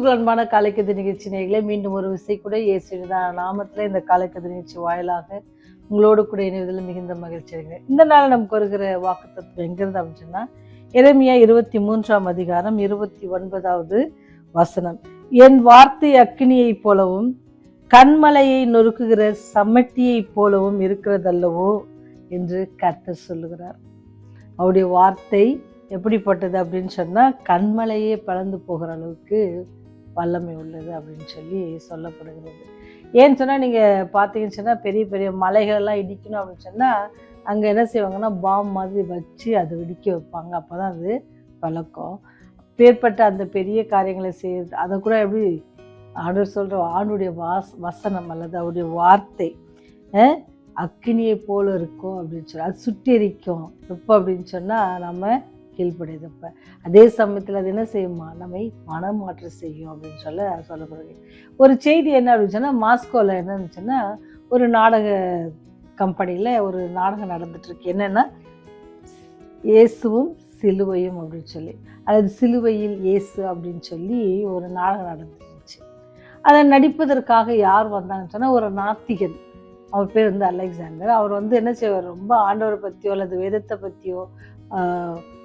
கிறிஸ்துக்குள் அன்பான காலைக்கது நிகழ்ச்சி நேர்களை மீண்டும் ஒரு விசை கூட இயேசுதான் நாமத்தில் இந்த காலைக்கது நிகழ்ச்சி வாயிலாக உங்களோடு கூட இணைவதில் மிகுந்த மகிழ்ச்சி அடைகிறேன். இந்த நாள் நமக்கு வருகிற வாக்கு தத்துவம் எங்கிருந்து அப்படின்னா இறைமையா இருபத்தி மூன்றாம் அதிகாரம் இருபத்தி ஒன்பதாவது வசனம். என் வார்த்தை அக்கினியைப் போலவும் கண்மலையை நொறுக்குகிற சமட்டியைப் போலவும் இருக்கிறதல்லவோ? என்று கர்த்தர் சொல்லுகிறார். அவருடைய வார்த்தை எப்படிப்பட்டது அப்படின்னு சொன்னால் கண்மலையே பறந்து போகிற அளவுக்கு வல்லமை உள்ளது அப்படின்னு சொல்லி சொல்லப்படுகிறது. ஏன்னு சொன்னால் நீங்கள் பார்த்தீங்கன்னு சொன்னால் பெரிய பெரிய மலைகள்லாம் இடிக்கணும் அப்படின்னு சொன்னால் அங்கே என்ன செய்வாங்கன்னா பாம் மாதிரி வச்சு அதை இடிக்க வைப்பாங்க. அப்போ தான் அது பழக்கம். பேர்பட்ட அந்த பெரிய காரியங்களை செய்கிறது அதை கூட எப்படி ஆண்டவர் சொல்கிற ஆண்டுடைய வாஸ் வசனம் அல்லது அவருடைய வார்த்தை அக்கினியை போல இருக்கும் அப்படின்னு சொல்லி அது சுட்டெரிக்கும். எப்போ அப்படின்னு சொன்னால் நம்ம கீழ்ப்படையதப்ப அதே சமயத்தில் அது என்ன செய்யுமா? நம்மை மனமாற்றம் செய்யும் அப்படின்னு சொல்ல சொல்லப்படுது. ஒரு செய்தி என்ன அப்படின்னு சொன்னால் மாஸ்கோவில் என்ன இருந்துச்சுன்னா ஒரு நாடக கம்பெனியில் ஒரு நாடகம் நடந்துட்டுருக்கு. என்னென்னா ஏசுவும் இயேசுவும் சிலுவையும் அப்படின்னு சொல்லி. அல்லது சிலுவையில் இயேசு அப்படின்னு சொல்லி ஒரு நாடகம் நடந்துருந்துச்சு. அதை நடிப்பதற்காக யார் வந்தாங்கன்னு சொன்னால் ஒரு நாத்திகன். அவர் பேர் வந்து அலெக்சாண்டர். அவர் வந்து என்ன செய்வார்? ரொம்ப ஆண்டவரை பற்றியோ அல்லது வேதத்தை பற்றியோ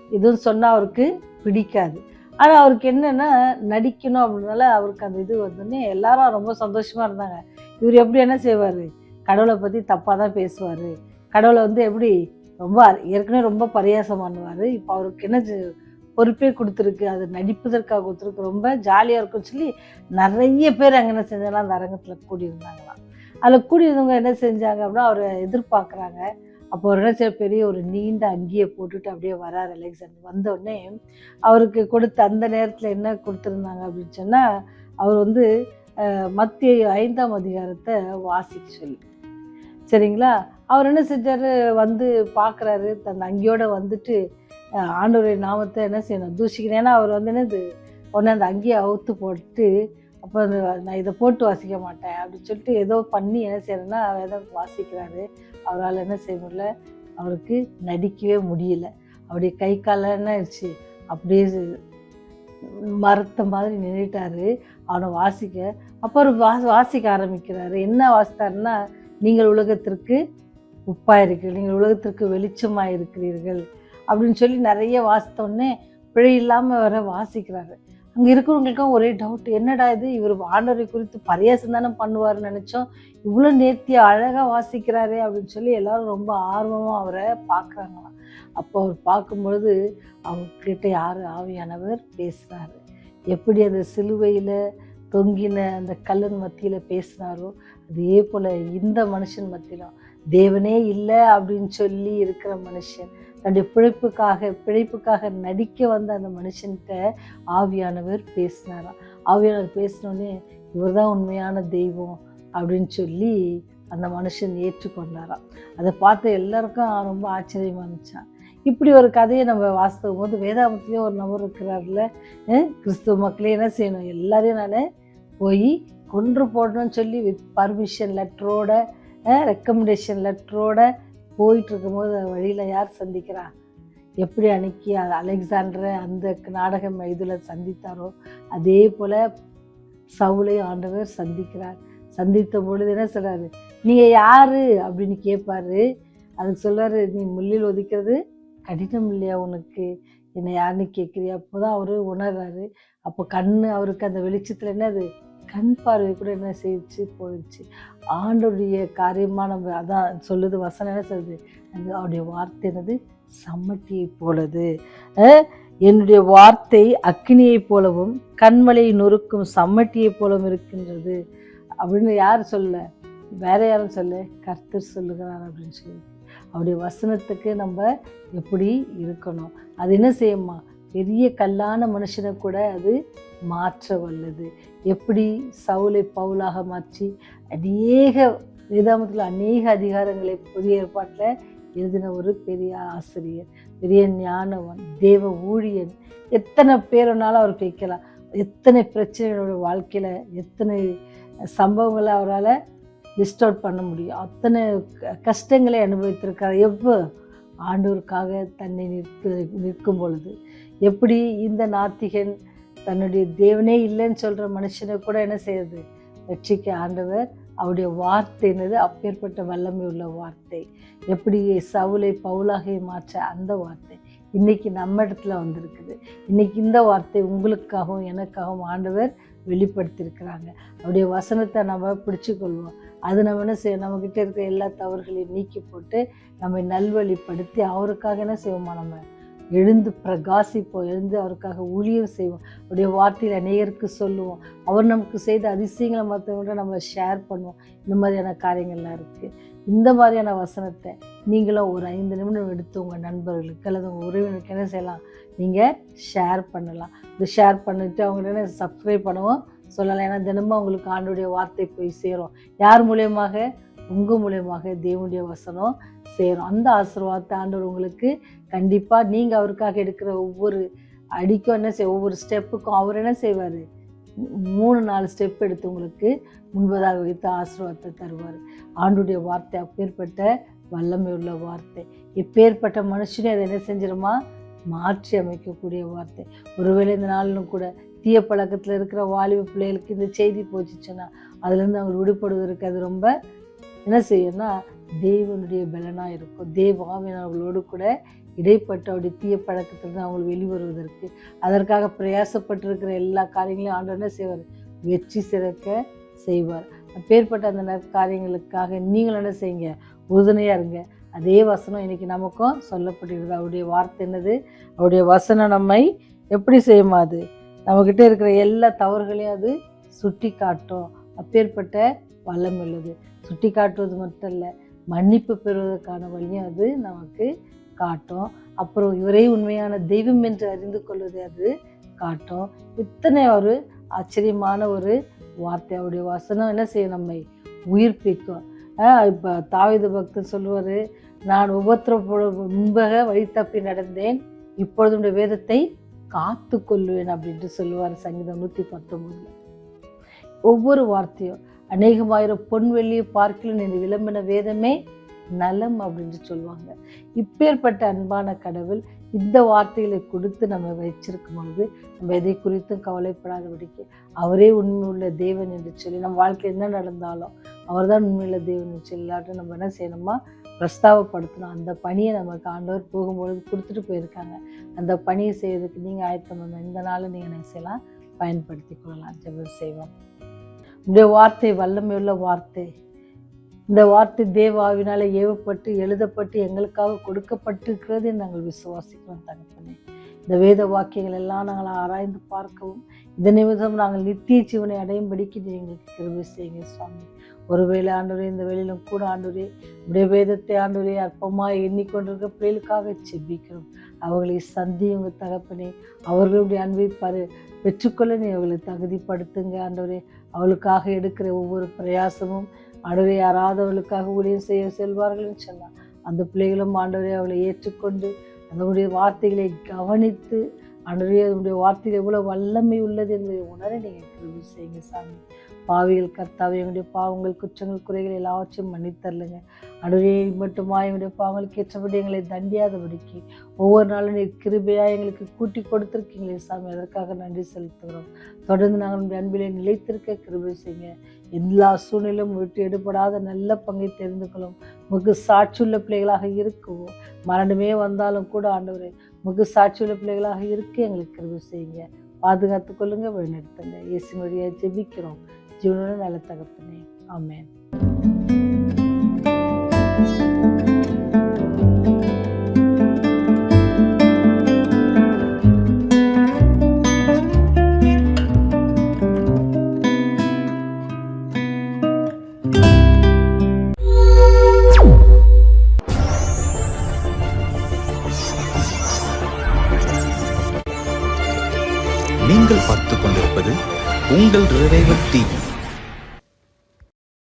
எதுவும் சொன்னால் அவருக்கு பிடிக்காது. ஆனால் அவருக்கு என்னென்னா நடிக்கணும் அப்படின்னால அவருக்கு அந்த இது வந்தோடனே எல்லாரும் ரொம்ப சந்தோஷமாக இருந்தாங்க. இவர் எப்படி என்ன செய்வார்? கடவுளை பற்றி தப்பாக தான் பேசுவார். கடவுளை வந்து எப்படி ரொம்ப ஏற்கனவே ரொம்ப பரியாசம் பண்ணுவார். இப்போ அவருக்கு என்ன செ- பொறுப்பே கொடுத்துருக்கு. அது நடிப்பதற்காக கொடுத்துருக்கு. ரொம்ப ஜாலியாக இருக்கும்னு சொல்லி நிறைய பேர் அங்கே என்ன செஞ்சாலும் அந்த அரங்கத்தில் கூடியிருந்தாங்களாம். அதில் கூடியிருந்தவங்க என்ன செஞ்சாங்க அப்படின்னா அவரை எதிர்பார்க்குறாங்க. அப்போ ஒரு பெரிய ஒரு நீண்ட அங்கியை போட்டுட்டு அப்படியே வரார் அலெக்சாண்டர் வந்தோடனே அவருக்கு கொடுத்த அந்த நேரத்தில் என்ன கொடுத்துருந்தாங்க அப்படின்னு சொன்னால் அவர் வந்து மத்திய ஐந்தாம் அதிகாரத்தை வாசிக்க சொல்லி. சரிங்களா? அவர் என்ன செஞ்சார்? வந்து பார்க்குறாரு தன் அங்கியோடு வந்துட்டு ஆண்டோருடைய நாமத்தை என்ன செய்யணும்? தூஷிக்கணும் ஏன்னா அவர் வந்து என்னது? உடனே அந்த அங்கியை அவுத்து போட்டு அப்போ அந்த நான் இதை போட்டு வாசிக்க மாட்டேன் அப்படின்னு சொல்லிட்டு ஏதோ பண்ணி என்ன செய்யறேன்னா ஏதோ வாசிக்கிறாரு. அவரால் என்ன செய்ய முடியல? அவருக்கு நடிக்கவே முடியல. அவருடைய கை காலில் என்ன ஆயிடுச்சு? அப்படியே மரத்த மாதிரி நின்றுட்டாரு அவனை வாசிக்க அப்போ அவர் வா வாசிக்க ஆரம்பிக்கிறாரு. என்ன வாசித்தாருன்னா நீங்கள் உலகத்திற்கு உப்பாக இருக்கிறீர்கள் நீங்கள் உலகத்திற்கு வெளிச்சமாக இருக்கிறீர்கள் அப்படின்னு சொல்லி நிறைய வாசித்தோடனே பிழை இல்லாமல் வர வாசிக்கிறாரு. அங்கே இருக்கிறவங்களுக்கும் ஒரே டவுட் என்னடா இது? இவர் ஆண்டவரை குறித்து பரியாசம் தானே பண்ணுவார்னு நினச்சோம். இவ்வளோ நேர்த்தி அழகாக வாசிக்கிறாரே அப்படின்னு சொல்லி எல்லாரும் ரொம்ப ஆர்வமாக அவரை பார்க்குறாங்களாம் அப்போ அவர் பார்க்கும்பொழுது அவர்கிட்ட யார்? ஆவியானவர் பேசுகிறாரு எப்படி அந்த சிலுவையில் தொங்கின அந்த கல்லன் மத்தியில் பேசினாரோ அதே போல் இந்த மனுஷன் மத்தியிலும் தேவனே இல்லை அப்படின்னு சொல்லி இருக்கிற மனுஷன். தன்னுடைய பிழைப்புக்காக பிழைப்புக்காக நடிக்க வந்த அந்த மனுஷன்கிட்ட ஆவியானவர் பேசினாராம் ஆவியானவர் பேசினோடனே இவர் தான் உண்மையான தெய்வம் அப்படின்னு சொல்லி அந்த மனுஷன் ஏற்றுக்கொண்டாராம் அதை பார்த்து எல்லாருக்கும் ரொம்ப ஆச்சரியமாக இருந்துச்சான் இப்படி ஒரு கதையை நம்ம வாசிக்கும் போது வேதாமத்திலையும் ஒரு நபர் இருக்கிறார்ல கிறிஸ்துவ மக்களே என்ன செய்யணும்? எல்லாரையும் நான் போய் கொன்று போடணும்னு சொல்லி வித் பர்மிஷன் லெட்டரோட ரெக்கமெண்டேஷன் லெட்டரோட போயிட்டு இருக்கும்போது வழியில் யார் சந்திக்கிறா? எப்படி அன்னைக்கு அலெக்சாண்டரை அந்த நாடகம் இதில் சந்தித்தாரோ அதே போல் சவுளை ஆண்டவர் சந்திக்கிறார். சந்தித்த பொழுது என்ன சொல்கிறார் நீங்கள் யார்? அப்படின்னு கேட்பாரு அதுக்கு சொல்றாரு நீ முள்ளில் ஒதிக்கிறது கடினம் இல்லையா உனக்கு? என்னை யாருன்னு கேட்குறியா? அப்போ தான் அவர் உணர்றாரு. அப்போ கண் அவருக்கு அந்த வெளிச்சத்தில் என்னது? கண் பார்வை கூட என்ன செய்ச்சு போயிடுச்சு. ஆண்டோடைய காரியமாக நம்ம அதான் சொல்லுது வசனம் என்ன சொல்லுது? அது அவருடைய வார்த்தை என்னது? சம்மட்டியை போலது. என்னுடைய வார்த்தை அக்கினியைப் போலவும் கண்மலையை நொறுக்கும் சம்மட்டியை போலவும் இருக்கின்றது. அப்படின்னு யார் சொல்ல வேற யாரும் சொல்ல கர்த்தர் சொல்லுகிறார் அப்படின்னு சொல்லி. அவருடைய வசனத்துக்கு நம்ம எப்படி இருக்கணும்? அது என்ன செய்யுமா? பெரிய கல்லான மனுஷனை கூட அது மாற்ற வல்லது எப்படி சவுலை பவுலாக மாற்றி அநேக வேதாமத்தில் அநேக அதிகாரங்களை புதிய ஏற்பாட்டில் எழுதின ஒரு பெரிய ஆசிரியர் பெரிய ஞானவன் தேவ ஊழியன். எத்தனை பேருனாலும் அவர் கேட்கலாம் எத்தனை பிரச்சனைகளோட வாழ்க்கையில் எத்தனை சம்பவங்களை அவரால் லிஸ்ட் அவுட் பண்ண முடியும். அத்தனை கஷ்டங்களை அனுபவித்திருக்கார் எவ்வளோ ஆண்டோருக்காக தன்னை நிற்க நிற்கும் பொழுது. எப்படி இந்த நாத்திகன் தன்னுடைய தேவனே இல்லைன்னு சொல்கிற மனுஷனை கூட என்ன செய்யுது வெற்றிக்கு ஆண்டவர் அவருடைய வார்த்தைன்றது அப்பேற்பட்ட வல்லமை உள்ள வார்த்தை. எப்படி சவுலை பவுலாக மாற்ற அந்த வார்த்தை. இன்னைக்கு நம்ம இடத்துல வந்திருக்குது. இன்னைக்கு இந்த வார்த்தை உங்களுக்காகவும் எனக்காகவும் ஆண்டவர் வெளிப்படுத்தியிருக்கிறாங்க. அவருடைய வசனத்தை நம்ம பிடிச்சிக்கொள்வோம். அது நம்ம என்ன செய்யும் நம்மக்கிட்ட இருக்கிற எல்லா தவறுகளையும் நீக்கி போட்டு நம்மை நல்வழிப்படுத்தி அவருக்காக என்ன செய்வோமா நம்ம? எழுந்து பிரகாசிப்போம் எழுந்து அவருக்காக ஊழியம் செய்வோம். அவருடைய வார்த்தையில் அநேகருக்கு சொல்லுவோம். அவர் நமக்கு செய்த அதிசயங்களை மற்றவங்கள்ட்ட நம்ம ஷேர் பண்ணுவோம். இந்த மாதிரியான காரியங்கள்லாம் இருக்குது இந்த மாதிரியான வசனத்தை நீங்களும் ஒரு ஐந்து நிமிடம் எடுத்து உங்கள் நண்பர்களுக்கு அல்லது உங்கள் உறவினருக்கு என்ன செய்யலாம்? நீங்கள் ஷேர் பண்ணலாம். இது ஷேர் பண்ணிவிட்டு அவங்கள்ட்ட சப்ஸ்கிரைப் பண்ணவும் சொல்லலாம். ஏன்னா தினமும் அவங்களுக்கு ஆண்டுடைய வார்த்தை போய் சேரும். யார் மூலியமாக? உங்கள் மூலியமாக தேவனுடைய வசனம் சேரும். அந்த ஆசீர்வாதத்தை ஆண்டவர் உங்களுக்கு கண்டிப்பாக நீங்கள் அவருக்காக எடுக்கிற ஒவ்வொரு அடிக்கும் என்ன செய் ஒவ்வொரு ஸ்டெப்புக்கும் அவர் என்ன செய்வார்? மூணு நாலு ஸ்டெப் எடுத்து உங்களுக்கு முன்பதாக வைத்து ஆசீர்வாதத்தை தருவார். ஆண்டுடைய வார்த்தை அப்பேற்பட்ட வல்லமை உள்ள வார்த்தை. இப்பேற்பட்ட மனுஷனே அதை என்ன செஞ்சிருமா? மாற்றி அமைக்கக்கூடிய வார்த்தை. ஒருவேளை இந்த நாளிலும் கூட தீய பழக்கத்தில் இருக்கிற வாலிப பிள்ளைகளுக்கு இந்த செய்தி போச்சுச்சுன்னா அதுலேருந்து அவங்க விடுபடுவதற்கு அது ரொம்ப என்ன செய்யும்னா தேவனுடைய பலனாக இருக்கும். தேவாவின் அவர்களோடு கூட இடைப்பட்ட அவருடைய தீய பழக்கத்திலிருந்து அவங்க வெளிவருவதற்கு அதற்காக பிரயாசப்பட்டிருக்கிற எல்லா காரியங்களையும் ஆண்டவனே செய்வார். வெற்றி சிறக்க செய்வார். அப்பேற்பட்ட அந்த காரியங்களுக்காக நீங்களும் என்ன செய்யுங்க? உறுதுணையாக இருங்க. அதே வசனம் இன்னைக்கு நமக்கும் சொல்லப்பட்டிருக்குது. அவருடைய வார்த்தை என்னது? அவருடைய வசனம் நம்மை எப்படி செய்யுமா அது? நம்மக்கிட்ட இருக்கிற எல்லா தவறுகளையும் அது சுட்டி காட்டும் அப்பேற்பட்ட வல்லம் உள்ளது. சுட்டி காட்டுவது மட்டும் இல்லை மன்னிப்பு பெறுவதற்கான வழியும் அது நமக்கு காட்டும். அப்புறம் இவரே உண்மையான தெய்வம் என்று அறிந்து கொள்வதை அது காட்டும். இத்தனை ஒரு ஆச்சரியமான ஒரு வார்த்தை அவருடைய வசனம் என்ன செய்யும் நம்மை உயிர்ப்பிக்கும். இப்போ தாவித பக்தர் சொல்லுவார் நான் உபத்திரப்பட முன்பாக வழி தப்பி நடந்தேன் இப்பொழுது வேதத்தை காத்து கொள்வேன் அப்படின்ட்டு சொல்லுவார் சங்கீதம் நூற்றி பத்தொன்பதுல ஒவ்வொரு வார்த்தையும் அநேகமாயிரம் பொன் வெள்ளியை பார்க்கலும் என்று விளம்பின வேதமே நலம் அப்படின்னு சொல்லுவாங்க. இப்பேற்பட்ட அன்பான கடவுள் இந்த வார்த்தைகளை கொடுத்து நம்ம வச்சிருக்கும் பொழுது நம்ம எதை குறித்தும் கவலைப்படாதபடிக்கு அவரே உண்மையுள்ள தேவன் என்று சொல்லி நம்ம வாழ்க்கையில் என்ன நடந்தாலும் அவர் தான் உண்மையுள்ள தேவன் என்று சொல்லாட்டு நம்ம என்ன செய்யணுமா? பிரஸ்தாவப்படுத்தணும். அந்த பணியை நமக்கு ஆண்டவர் போகும்பொழுது கொடுத்துட்டு போயிருக்காங்க. அந்த பணியை செய்யறதுக்கு நீங்கள் ஆயத்தம் பண்ண இந்த நாளில் நீங்கள் என்ன செய்யலாம்? பயன்படுத்தி கொள்ளலாம். ஜெபம் செய்வோம். இந்த வார்த்தை வல்லமையுள்ள வார்த்தை. இந்த வார்த்தை தேவாவினால ஏவப்பட்டு எழுதப்பட்டு எங்களுக்காக கொடுக்கப்பட்டிருக்கிறது நாங்கள் விசுவாசிக்கிறோம் தகப்பனே. இந்த வேத வாக்கியங்கள் எல்லாம் நாங்கள் ஆராய்ந்து பார்க்கவும் இந்த நிமிடம் நாங்கள் நித்திய ஜீவனை அடையும்படிக்கு எங்களுக்கு கிருபை செய்யுங்க சுவாமி. ஒருவேளை ஆண்டுரே இந்த வேலையிலும் கூட ஆண்டுரே உடைய வேதத்தை ஆண்டுரே அற்பமாக எண்ணிக்கொண்டிருக்க பிள்ளைகளுக்காக செபிக்கிறோம் அவர்களை சந்தியுங்க தகப்பனே. அவர்களுடைய அன்பை பரு பெற்றுக்கொள்ள நீ அவர்களை தகுதிப்படுத்துங்க ஆண்டவரே. அவளுக்காக எடுக்கிற ஒவ்வொரு பிரயாசமும் ஆண்டவரை யாராதவர்களுக்காக ஊழியம் செய்ய செல்வார்கள்னு சொன்னார். அந்த பிள்ளைகளும் ஆண்டவரை அவளை ஏற்றுக்கொண்டு அதனுடைய வார்த்தைகளை கவனித்து ஆண்டவரே அதனுடைய வார்த்தைகள் எவ்வளோ வல்லமை உள்ளது என்பதை உணர நீங்கள் கிருபி செய்யுங்க சாமி. பாவிகள் கர்த்தாவை எங்களுடைய பாவங்கள் குற்றங்கள் குறைகள் எல்லாவற்றையும் மன்னித்தரலுங்க அனுரே மட்டுமா எங்களுடைய பாவங்களுக்கு ஏற்றபடி எங்களை தண்டியாதபடிக்கு ஒவ்வொரு நாளும் நீர் கிருபையாக எங்களுக்கு கூட்டி கொடுத்துருக்கீங்களே சாமி. அதற்காக நன்றி செலுத்துகிறோம். தொடர்ந்து நாங்கள் அன்பிலே நிலைத்திருக்க கிருபை செய்யுங்க. எல்லா சூழ்நிலையும் விட்டு எடுபடாத நல்ல பங்கை தெரிந்து கொள்ளும். மிகு சாட்சியுள்ள பிள்ளைகளாக இருக்குவோம். மரணமே வந்தாலும் கூட ஆண்டவரே மிகு சாட்சியுள்ள பிள்ளைகளாக இருக்க. எங்களுக்கு கிருபை செய்யுங்க. பாதுகாத்து கொள்ளுங்க வழிநடத்துங்க. இயேசு மொழியை ஜெபிக்கிறோம். ஜீவனோட நல்ல தகப்பனே. ஆமேன்.